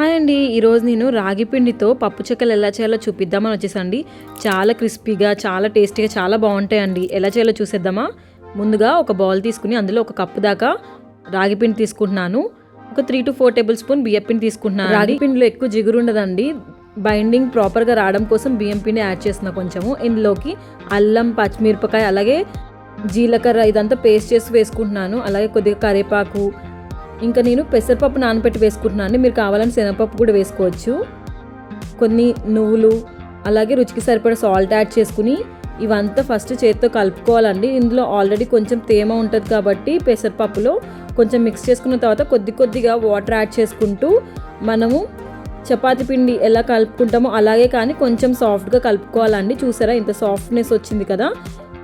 Hi అండి. ఈరోజు నేను రాగి పిండితో పప్పు చెక్కలు ఎలా చేయాలో చూపిద్దామని వచ్చేసండి చాలా క్రిస్పీగా చాలా టేస్టీగా చాలా బాగుంటాయండి. ఎలా చేయాలో చూసేద్దామా? ముందుగా ఒక బౌల్ తీసుకుని అందులో ఒక కప్పు దాకా రాగి పిండి తీసుకుంటున్నాను. ఒక three to four tablespoon బియ్యం పిండి తీసుకుంటున్నాను రాగి పిండిలో ఎక్కువ జిగురు ఉండదండి. బైండింగ్ ప్రాపర్గా రావడం కోసం బియ్యం పిండి యాడ్ చేస్తున్నా కొంచెము. ఇందులోకి అల్లం పచ్చిమిరపకాయ అలాగే జీలకర్ర ఇదంతా పేస్ట్ చేసి వేసుకుంటున్నాను. అలాగే కొద్దిగా కరివేపాకు ఇంకా నేను పెసరపప్పు నానబెట్టి వేసుకుంటున్నాను. మీరు కావాలని శనగపప్పు కూడా వేసుకోవచ్చు. కొన్ని నువ్వులు అలాగే రుచికి సరిపడా సాల్ట్ యాడ్ చేసుకుని ఇవంతా ఫస్ట్ చేతితో కలుపుకోవాలండి. ఇందులో ఆల్రెడీ కొంచెం తేమ ఉంటుంది కాబట్టి పెసరపప్పులో కొంచెం మిక్స్ చేసుకున్న తర్వాత కొద్ది కొద్దిగా వాటర్ యాడ్ చేసుకుంటూ మనము చపాతి పిండి ఎలా కలుపుకుంటామో అలాగే కానీ కొంచెం సాఫ్ట్గా కలుపుకోవాలండి. చూసారా ఇంత సాఫ్ట్నెస్ వచ్చింది కదా.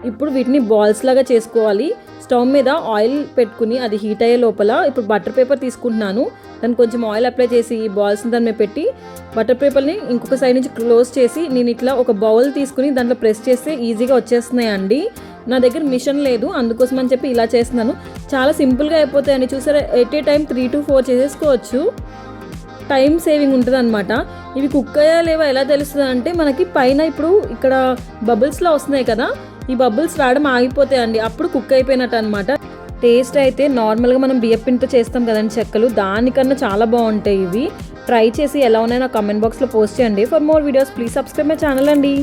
ఇప్పుడు వీటిని బాల్స్ లాగా చేసుకోవాలి. స్టవ్ మీద ఆయిల్ పెట్టుకుని అది హీట్ అయ్యే లోపల ఇప్పుడు బటర్ పేపర్ తీసుకుంటున్నాను. దాన్ని కొంచెం ఆయిల్ అప్లై చేసి ఈ బాల్స్ని దాని మీద పెట్టి బటర్ పేపర్ని ఇంకొక సైడ్ నుంచి క్లోజ్ చేసి నేను ఇట్లా ఒక బౌల్ తీసుకుని దాంట్లో ప్రెస్ చేస్తే ఈజీగా వచ్చేస్తున్నాయండి. నా దగ్గర మిషన్ లేదు అందుకోసం అని చెప్పి ఇలా చేస్తున్నాను. చాలా సింపుల్గా అయిపోతాయని చూసారా at a time three to four చేసేసుకోవచ్చు. టైం సేవింగ్ ఉంటుంది అనమాట ఇవి కుక్ అయ్యా లేవా ఎలా తెలుస్తుంది అంటే మనకి పైన ఇప్పుడు ఇక్కడ బబుల్స్లో వస్తున్నాయి కదా ఈ బబుల్స్ రావడం ఆగిపోతాయండి అప్పుడు కుక్ అయిపోయినట్టు అనమాట టేస్ట్ అయితే నార్మల్గా మనం బియ్యం పిండితో చేస్తాం కదండి చెక్కలు. దానికన్నా చాలా బాగుంటాయి ఇవి. ట్రై చేసి ఎలా ఉన్నాయో నా కమెంట్ బాక్స్లో పోస్ట్ చేయండి. For more videos please subscribe my channel అండి.